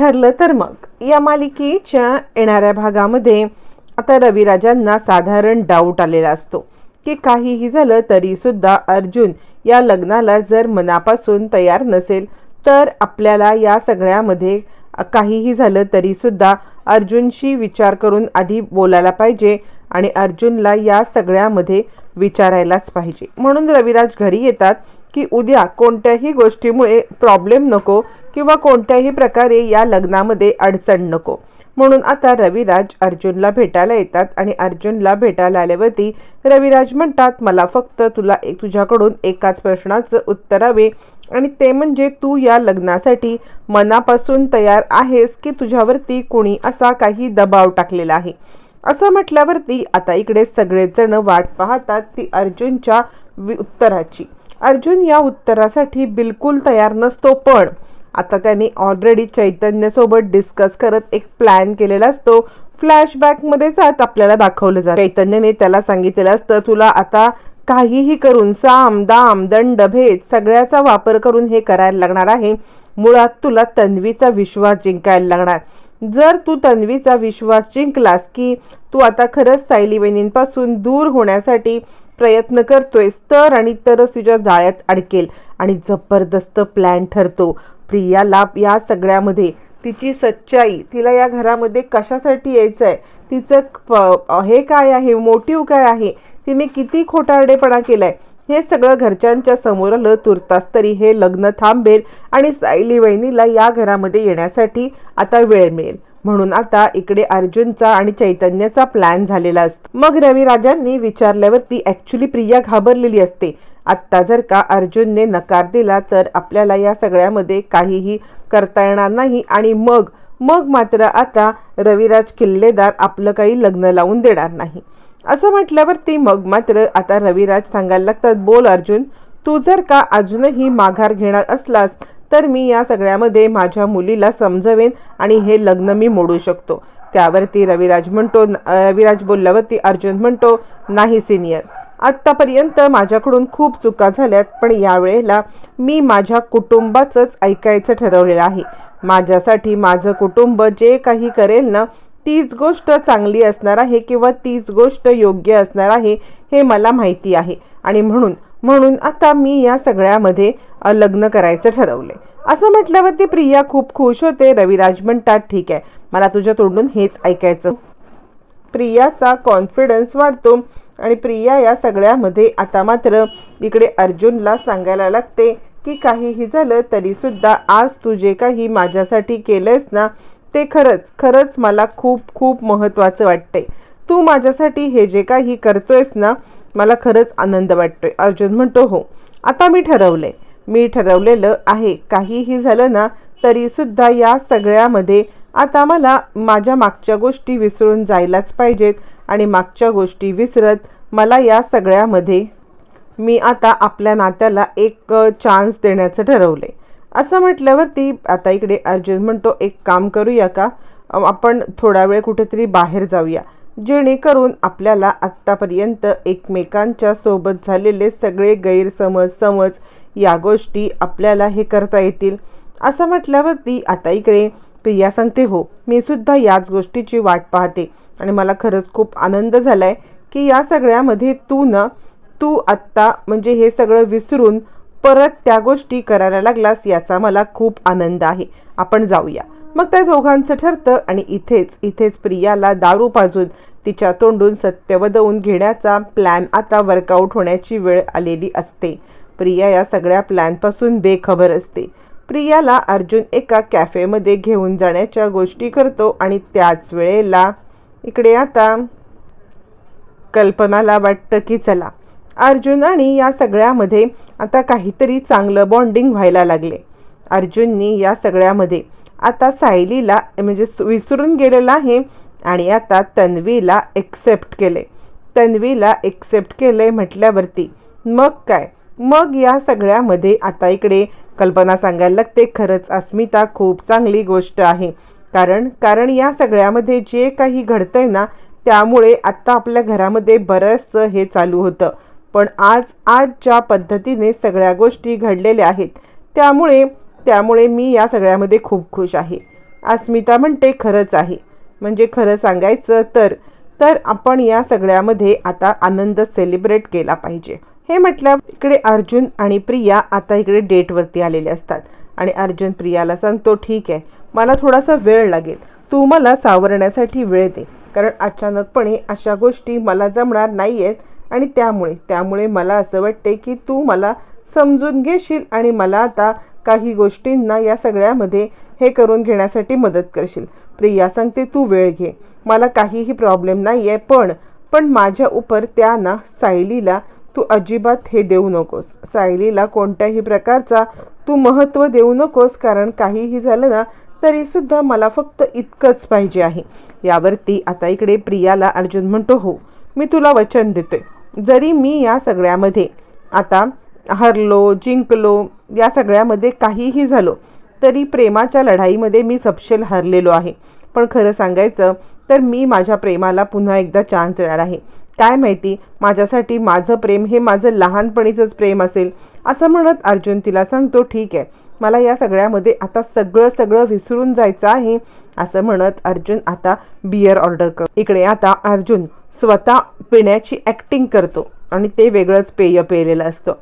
ठरलं तर मग. या मालिकेच्या येणाऱ्या भागामध्ये आता रविराजांना साधारण डाऊट आलेला असतो की काहीही झालं तरीसुद्धा अर्जुन या लग्नाला जर मनापासून तयार नसेल तर आपल्याला या सगळ्यामध्ये काहीही झालं तरीसुद्धा अर्जुनशी विचार करून आधी बोलायला पाहिजे आणि अर्जुनला या सगळ्यामध्ये विचारायलाच पाहिजे. म्हणून रविराज घरी येतात की उद्या कोणत्याही गोष्टीमुळे प्रॉब्लेम नको किंवा कोणत्याही प्रकारे या लग्नामध्ये अडचण नको. म्हणून आता रविराज अर्जुनला भेटायला येतात आणि अर्जुनला भेटायला आल्यावरती रविराज म्हणतात मला फक्त तुला एक तुझ्याकडून एकाच प्रश्नाचं उत्तर हवे आणि ते म्हणजे तू या लग्नासाठी मनापासून तयार आहेस की तुझ्यावरती कुणी असा काही दबाव टाकलेला आहे? असं म्हटल्यावरती आता इकडे सगळेजण वाट पाहतात ती अर्जुनच्या उत्तराची. अर्जुन या उत्तरासाठी बिलकुल तयार नसतो पण आता त्यांनी ऑलरेडी चैतन्यसोबत डिस्कस करत एक प्लॅन केलेला असतो. फ्लॅशबॅकमध्येच आत आपल्याला दाखवलं जातं. चैतन्यने त्याला सांगितलेलं असतं तुला आता काहीही करून साम दाम दंड भेद सगळ्याचा वापर करून हे करायला लागणार आहे. मुळात तुला तन्वीचा विश्वास जिंकायला लागणार. जर तू तन्वीचा विश्वास जिंकलास की तू आता खरंच सायली बहिणींपासून दूर होण्यासाठी प्रयत्न करतोयस तर आणि तरच तुझ्या जाळ्यात अडकेल. आणि जबरदस्त प्लॅन ठरतो. प्रियाला या सगळ्यामध्ये. तिची सच्चाई तिला या घरामध्ये कशासाठी यायचं आहे तिचं प हे काय आहे? मोटिव्ह काय आहे? तिने किती खोटारडेपणा केलाय? हे सगळं घरच्यांच्या समोर ल तुर्तास तरी हे लग्न थांबेल आणि सायली वहिनीला या घरामध्ये येण्यासाठी आता वेळ मिळेल. म्हणून आता इकडे अर्जुनचा आणि चैतन्याचा प्लॅन झालेला असतो. मग रविराजांनी विचारल्यावरती ऍक्च्युली प्रिया घाबरलेली असते. आत्ता जर का अर्जुनने नकार दिला तर आपल्याला या सगळ्यामध्ये काहीही करता येणार नाही. आणि मग मग मात्र आता रविराज किल्लेदार आपलं काही लग्न लावून देणार नाही. असं म्हटल्यावरती मग मात्र आता रविराज सांगायला लागतात बोल अर्जुन तू जर का अजूनही माघार घेणार असलास तर मी या सगळ्यामध्ये माझ्या मुलीला समजवेन आणि हे लग्न मी मोडू शकतो. त्यावरती रविराज म्हणतो रविराज बोलल्यावरती अर्जुन म्हणतो नाही सिनियर. आत्तापर्यंत माझ्याकडून खूप चुका झाल्यात पण यावेळेला मी माझ्या कुटुंबाचंच ऐकायचं ठरवलेलं आहे. माझ्यासाठी माझं कुटुंब जे काही करेल ना तीच गोष्ट चांगली असणार आहे किंवा तीच गोष्ट योग्य असणार आहे हे मला माहिती आहे. आणि म्हणून म्हणून आता मी या सगळ्यामध्ये लग्न करायचं ठरवले असं म्हटल्यावरती प्रिया खूप खुश होते. रविराज म्हणतात ठीक आहे मला तुझ्या तोंडून हेच ऐकायचं. प्रियाचा कॉन्फिडन्स वाढतो आणि प्रिया या सगळ्यामध्ये आता मात्र इकडे अर्जुनला सांगायला लागते की काहीही झालं तरीसुद्धा आज तू जे काही माझ्यासाठी केलंयस ना ते खरंच खरंच मला खूप खूप महत्त्वाचं वाटतंय. तू माझ्यासाठी हे जे काही करतोयस ना मला खरंच आनंद वाटतोय. अर्जुन म्हणतो हो आता मी ठरवलंय. मी ठरवलेलं आहे. काहीही झालं ना तरीसुद्धा या सगळ्यामध्ये आता मला माझ्या मागच्या गोष्टी विसरून जायलाच पाहिजेत आणि मागच्या गोष्टी विसरत मला या सगळ्यामध्ये मी आता आपल्या नात्याला एक चान्स देण्याचं ठरवलं आहे असं म्हटल्यावरती आता इकडे अर्जुन म्हणतो एक काम करूया का? आपण थोडा वेळ कुठेतरी बाहेर जाऊया. जेणेकरून आपल्याला आत्तापर्यंत एकमेकांच्या सोबत झालेले सगळे गैरसमज समज या गोष्टी आपल्याला हे करता येतील. असं म्हटल्यावरती आता इकडे प्रिया सांगते हो मी सुद्धा याच गोष्टीची वाट पाहते आणि मला खरंच खूप आनंद झाला आहे की या सगळ्यामध्ये तू ना तू आत्ता म्हणजे हे सगळं विसरून परत त्या गोष्टी करायला लागलास याचा मला खूप आनंद आहे. आपण जाऊया. मग त्या दोघांचं ठरतं आणि इथेच इथेच प्रियाला दारू पाजून तिच्या तोंडून सत्य वदवून घेण्याचा प्लॅन आता वर्कआउट होण्याची वेळ आलेली असते. प्रिया या सगळ्या प्लॅनपासून बेखबर असते. प्रियाला अर्जुन एका कॅफेमध्ये घेऊन जाण्याच्या गोष्टी करतो आणि त्याच वेळेला इकडे आता कल्पनाला वाटतं की चला अर्जुन आणि या सगळ्यामध्ये आता काहीतरी चांगलं बॉन्डिंग व्हायला लागले. अर्जुननी या सगळ्यामध्ये आता सायलीला म्हणजे विसरून गेलेला आहे आणि आता तन्वीला एक्सेप्ट केले. तन्वीला एक्सेप्ट केले म्हटल्यावरती मग काय? मग या सगळ्यामध्ये आता इकडे कल्पना सांगायला लागते खरंच अस्मिता खूप चांगली गोष्ट आहे. कारण कारण या सगळ्यामध्ये जे काही घडतंय ना त्यामुळे आत्ता आपल्या घरामध्ये बरंचसं हे चालू होतं. पण आज आज ज्या पद्धतीने सगळ्या गोष्टी घडलेल्या आहेत. त्यामुळे त्यामुळे मी या सगळ्यामध्ये खूप खुश आहे. अस्मिता म्हणते खरंच आहे. म्हणजे खरं सांगायचं तर तर आपण या सगळ्यामध्ये आता आनंद सेलिब्रेट केला पाहिजे. हे म्हटलं इकडे अर्जुन आणि प्रिया आता इकडे डेटवरती आलेले असतात. आणि अर्जुन प्रियाला सांगतो ठीक आहे मला थोडासा वेळ लागेल. तू मला सावरण्यासाठी वेळ दे. कारण अचानकपणे अशा गोष्टी मला जमणार नाही आहेत आणि त्यामुळे त्यामुळे मला असं वाटते की तू मला समजून घेशील आणि मला आता काही गोष्टींना या सगळ्यामध्ये हे करून घेण्यासाठी मदत करशील. प्रिया सांगते तू वेळ घे. मला काहीही प्रॉब्लेम नाही आहे पण पण माझ्या उपर त्या ना सायलीला तू अजिबात हे देऊ नकोस. सायलीला कोणत्याही प्रकारचा तू महत्त्व देऊ नकोस कारण काहीही झालं ना तरीसुद्धा मला फक्त इतकंच पाहिजे आहे. यावरती आता इकडे प्रियाला अर्जुन म्हणतो हो मी तुला वचन देतोय. जरी मी या सगळ्यामध्ये आता हरलो जिंकलो या सगळ्यामध्ये काहीही झालो तरी प्रेमाच्या लढाईमध्ये मी सपशेल हरलेलो आहे. पण खरं सांगायचं तर मी माझ्या प्रेमाला पुन्हा एकदा चान्स देणार आहे. काय माहिती माझ्यासाठी माझं प्रेम हे माझं लहानपणीचंच प्रेम असेल असं म्हणत अर्जुन तिला सांगतो ठीक आहे मला या सगळ्यामध्ये आता सगळं सगळं विसरून जायचं आहे असं म्हणत अर्जुन आता बियर ऑर्डर कर. इकडे आता अर्जुन स्वतः पिण्याची ॲक्टिंग करतो आणि ते वेगळंच पेय पेलेलं असतं.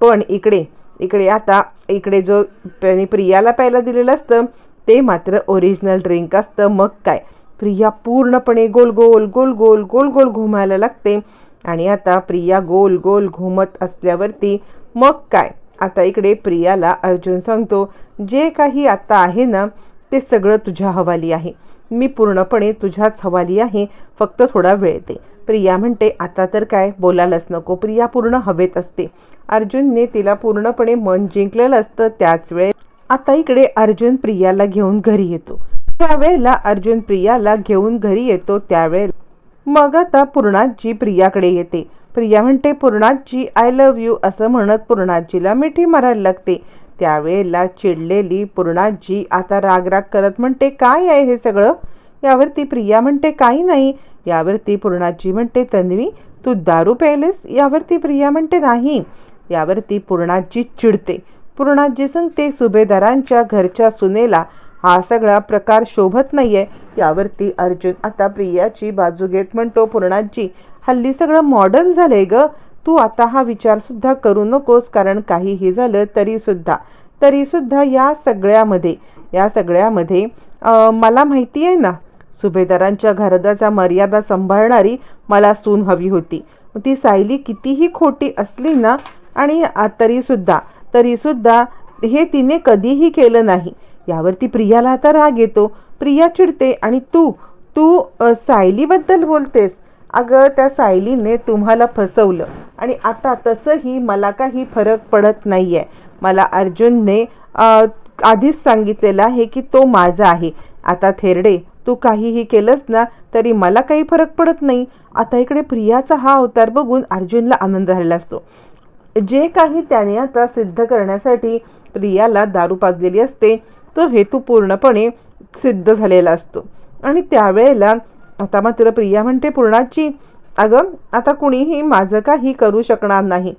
पण इकडे इकडे आता इकडे जो त्यांनी प्रियाला प्यायला दिलेलं असतं ते मात्र ओरिजिनल ड्रिंक असतं. मग काय? प्रिया पूर्णपणे गोल गोल गोल गोल गोल गोल घुमायला लागते. आणि आता प्रिया गोल गोल घुमत असल्यावरती मग काय? आता इकडे प्रियाला अर्जुन सांगतो जे काही आता आहे ना ते सगळं तुझ्या हवाली आहे. मी पूर्णपणे तुझ्याच हवाली आहे फक्त थोडा वेळ दे. प्रिया म्हणते आता तर काय? बोलायलाच नको. प्रिया पूर्ण हवेत असते. अर्जुनने तिला पूर्णपणे मन जिंकलेलं असतं त्याच वेळेस आता इकडे अर्जुन प्रियाला घेऊन घरी येतो. त्यावेळेला अर्जुन प्रियाला घेऊन घरी येतो त्यावेळेला मग आता पूर्णाजी प्रियाकडे येते. प्रिया म्हणते पूर्णाजी आय लव्ह यू असं म्हणत पूर्णाजीला मिठी मारायला लागते. त्यावेळेला चिडलेली पूर्णाजी आता राग राग करत म्हणते काय आहे हे सगळं? यावरती प्रिया म्हणते काही नाही. यावरती पूर्णाजी म्हणते तन्वी तू दारू प्यायलेस? यावरती प्रिया म्हणते नाही. यावरती पूर्णाजी चिडते. पूर्णाजी सांगते सुभेदारांच्या घरच्या सुनेला हा सगळा प्रकार शोभत नाहीये. यावरती अर्जुन आता प्रियाची बाजू घेत म्हणतो पूर्णाजी हल्ली सगळं मॉडर्न झालंय गं. तू आता हा विचार सुद्धा करू नकोस कारण काहीही झालं तरी सुद्धा तरी सुद्धा या सगळ्यामध्ये या सगळ्यामध्ये मला माहिती आहे ना सुभेदारांच्या घरदाच्या मर्यादा सांभाळणारी मला सून हवी होती. ती सायली कितीही खोटी असली ना आणि तरीसुद्धा तरीसुद्धा हे तिने कधीही केलं नाही. यावरती प्रियाला आता राग येतो. प्रिया चिडते आणि तू तू सायलीबद्दल बोलतेस? अगं त्या सायलीने तुम्हाला फसवलं. आणि आता तसंही मला काही फरक पडत नाही आहे मला अर्जुनने आधीच सांगितलेलं आहे की तो माझा आहे. आता थेरडे तू काहीही केलंस ना तरी मला काही फरक पडत नाही. आता इकडे प्रियाचा हा अवतार बघून अर्जुनला आनंद झालेला असतो. जे काही त्याने आता सिद्ध करण्यासाठी प्रियाला दारू पाजलेली असते तो हेतू पूर्णपणे सिद्ध झालेला असतो. आणि त्यावेळेला आता मात्र प्रिया म्हणते पूर्णाची अगं आता कुणीही माझं काही करू शकणार नाही.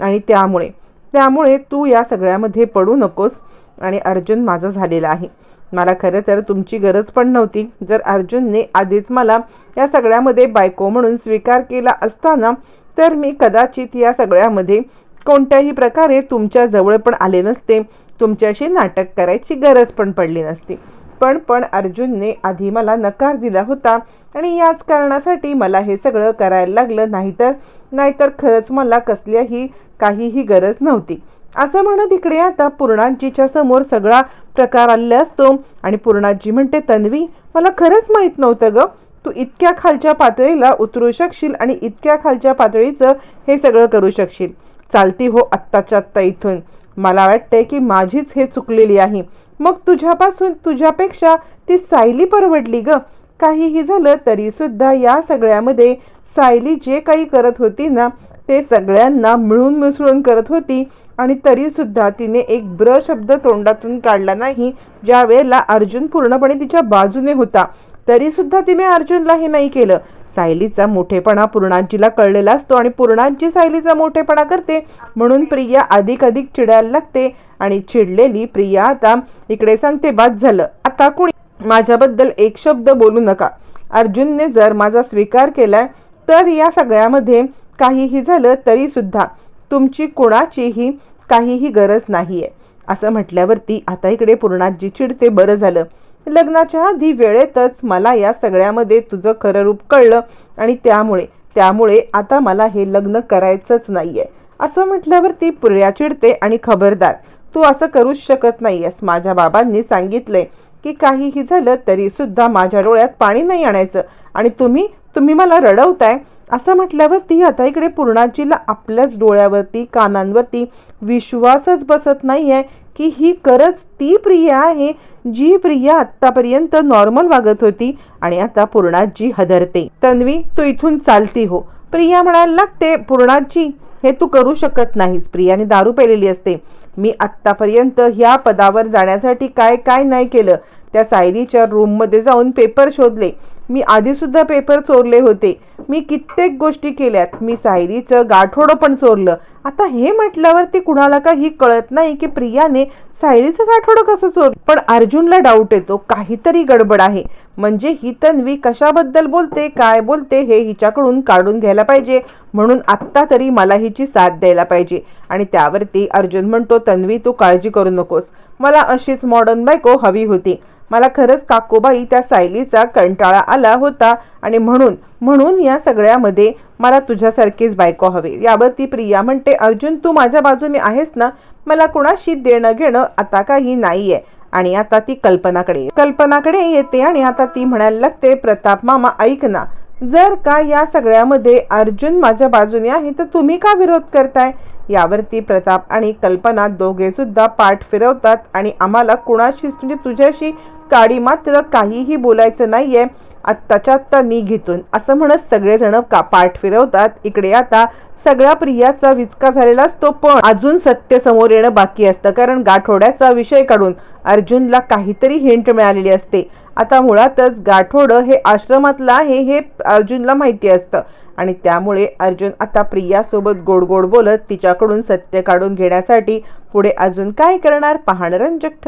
आणि त्यामुळे त्यामुळे तू या सगळ्यामध्ये पडू नकोस आणि अर्जुन माझं झालेला आहे. मला खरं तर तुमची गरज पण नव्हती. जर अर्जुनने आधीच मला या सगळ्यामध्ये बायको म्हणून स्वीकार केला असताना तर मी कदाचित या सगळ्यामध्ये कोणत्याही प्रकारे तुमच्या जवळ पण आले नसते. तुमच्याशी नाटक करायची गरज पण पडली नसती. पण पण अर्जुनने आधी मला नकार दिला होता आणि याच कारणासाठी मला हे सगळं करायला लागलं. नाहीतर नाहीतर खरंच मला कसल्याही काहीही गरज नव्हती. असं म्हणत इकडे आता पूर्णाजीच्या समोर सगळा प्रकार आलेला असतो आणि पूर्णाजी म्हणते तन्वी मला खरंच माहीत नव्हतं ग. तू इतक्या खालच्या पातळीला उतरू शकशील आणि इतक्या खालच्या पातळीचं हे सगळं करू शकशील. चालती हो आत्ताच्या आत्ता इथून. मला वाटतंय की माझीच हे चुकलेली आहे. मग तुझ्यापासून तुझ्यापेक्षा ती सायली परवडली ग. काहीही झालं तरीसुद्धा या सगळ्यामध्ये सायली जे काही करत होती ना ते सगळ्यांना मिळून मिसळून करत होती आणि तरीसुद्धा तिने एक ब्र शब्द तोंडातून काढला नाही ज्या वेळेला अर्जुन पूर्णपणे तिच्या बाजूने होता. तरीसुद्धा तिने अर्जुनला हे नाही केलं. सायलीचा मोठेपणा पूर्णांजीला कळलेला असतो आणि पूर्णाजी सायलीचा मोठेपणा करते. म्हणून प्रिया अधिक अधिक चिडायला लागते आणि चिडलेली प्रिया आता इकडे सांगते बाद झालं. आता कुणी माझ्याबद्दल एक शब्द बोलू नका. अर्जुनने जर माझा स्वीकार केलाय तर या सगळ्यामध्ये काहीही झालं तरी सुद्धा तुमची कोणाचीही काहीही गरज नाहीये. असं म्हटल्यावरती आता इकडे पूर्णाजी चिडते बरं झालं. लग्नाच्या आधी वेळेतच मला या सगळ्यामध्ये तुझं खरं रूप कळलं आणि त्यामुळे त्यामुळे आता मला हे लग्न करायचंच नाही आहे असं म्हटल्यावरती प्रिया चिडते आणि खबरदार तू असं करूच शकत नाही आहेस माझ्या बाबांनी सांगितलंय की काहीही झालं तरी सुद्धा माझ्या डोळ्यात पाणी नाही आणायचं आणि तुम्ही तुम्ही मला रडवताय. असं म्हटल्यावर ती आता इकडे पूर्णाजीला आपल्याच डोळ्यावरती कानांवरती विश्वासच बसत नाही आहे की ही खरंच ती प्रिया आहे जी प्रिया आत्तापर्यंत नॉर्मल वागत होती आणि आता पूर्णाजी हदरते. तन्वी तू इथून चालती हो. प्रिया म्हणायला लागते पूर्णाजी. हे तू करू शकत नाहीस. प्रियाने दारू पेलेली असते. मी आत्तापर्यंत ह्या पदावर जाण्यासाठी काय काय नाही केलं. त्या सायलीच्या रूममध्ये जाऊन पेपर शोधले. मी आधीसुद्धा पेपर चोरले होते. मी कित्येक गोष्टी केल्यात. मी सायरीचं गाठोडं पण चोरलं. आता हे म्हटल्यावरती कुणाला काही कळत नाही की प्रियाने सायरीचं गाठोडं कसं चोर पण अर्जुनला डाऊट येतो. काहीतरी गडबड आहे. म्हणजे ही तन्वी कशाबद्दल बोलते काय बोलते हे हिच्याकडून काढून घ्यायला पाहिजे. म्हणून आत्ता तरी मला हिची साथ द्यायला पाहिजे. आणि त्यावरती अर्जुन म्हणतो तन्वी तू काळजी करू नकोस. मला अशीच मॉडर्न बायको हवी होती. मला खरंच काकोबाई त्या सायलीचा कंटाळा आला होता आणि म्हणून म्हणून या सगळ्यामध्ये मला तुझ्यासारखीच बायको हवी. यावरती प्रिया म्हणते अर्जुन तू माझ्या बाजूने आहेस ना? मला कुणाशी देणं घेणं आता काही नाही आहे आणि आता ती कल्पनाकडे कल्पनाकडे येते आणि आता ती म्हणायला लागते प्रताप मामा ऐक ना. जर का या सगळ्यामध्ये अर्जुन माझ्या बाजूने आहे तर तुम्ही का विरोध करताय? यावरती प्रताप आणि कल्पना दोघे सुद्धा पाठ फिरवतात आणि आम्हाला कुणाशीच म्हणजे तुझ्याशी काडी मात्र काहीही बोलायचं नाहीये. आत्ताच्या आत्ता निघितून असं म्हणत सगळेजण का पाठ फिरवतात. इकडे आता सगळ्या प्रियाचा विचका झालेला असतो पण अजून सत्य समोर येणं बाकी असतं. कारण गाठोड्याचा विषय काढून अर्जुनला काहीतरी हिंट मिळालेली असते. आता मुळातच गाठोडं हे आश्रमातलं आहे हे अर्जुनला माहिती असतं. आणि त्यामुळे अर्जुन आता प्रियासोबत गोड गोड बोलत तिच्याकडून सत्य काढून घेण्यासाठी पुढे अजून काय करणार? पाहणं रंजक